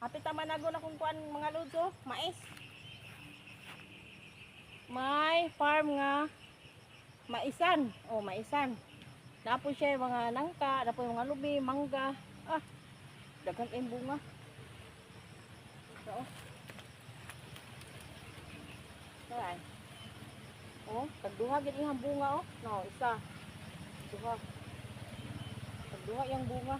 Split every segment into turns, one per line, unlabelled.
Hapit naman na na kuan mga lods oh, mais. May farm nga maisan. Oh, maisan. Tapos siya mga nangka, yung mga lubi, mangga. Ah, daghan kayong bunga. So, oh. Saan? Oh, tagduha gid ihang bunga oh. No, isa. Duha. Tagduha yung bunga.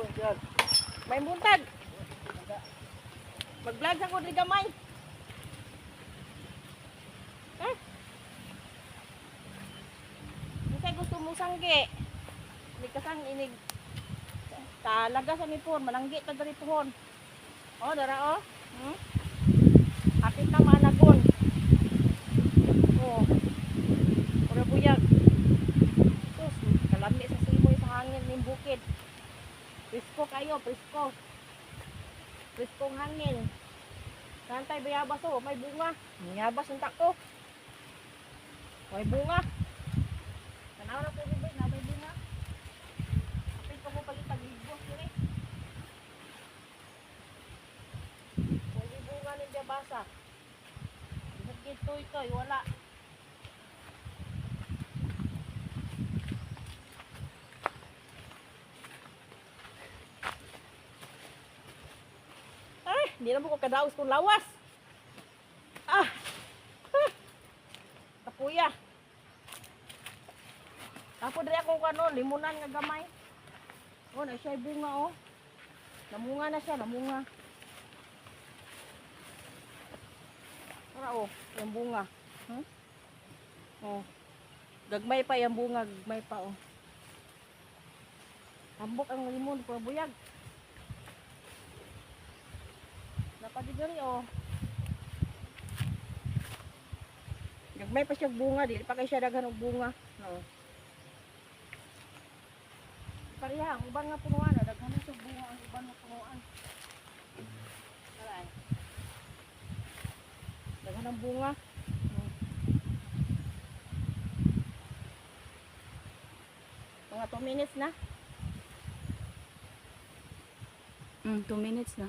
May buntag. Mag-vlog sa ko di gamay. Eh? Hindi gusto mo sangge. Hindi ka sang inig. Talaga sa nipon, malanggi ta dari pohon. Oh, dara oh. Hmm? Apit na managon. Oh. Pura buyag. Sus, kalami sa simoy sa hangin ng bukid. Presko kayo, presko. Preskong hangin. Santay bayabas oh, may bunga. Bayabas ang tako. May bunga. Tanaw na po bibig na may bunga. Kapit ko mo palit tagligo. Sire. May bunga ng bayabasa. Bukit to ito, wala. Ay, hindi na mo ko kadaos kung lawas. Ah! ah. Kapuya. Ako diri akong kano, limunan nga gamay. Oh, na siya bunga oh. Namunga na siya, namunga. Tara oh, yung bunga. Hmm? Oh. Gagmay pa yung bunga, gagmay pa oh. Tambok ang limon, pura buyag. Napadigari oh. Gagmay pa siya bunga, di pa kay siya daghan og bunga. No. Pareha, ang ubang nga punuan, ah, daghan siya bunga ang ubang nga punuan. Alay. Daghan ang bunga. No. Mga 2 minutes na.
Mm, two minutes na.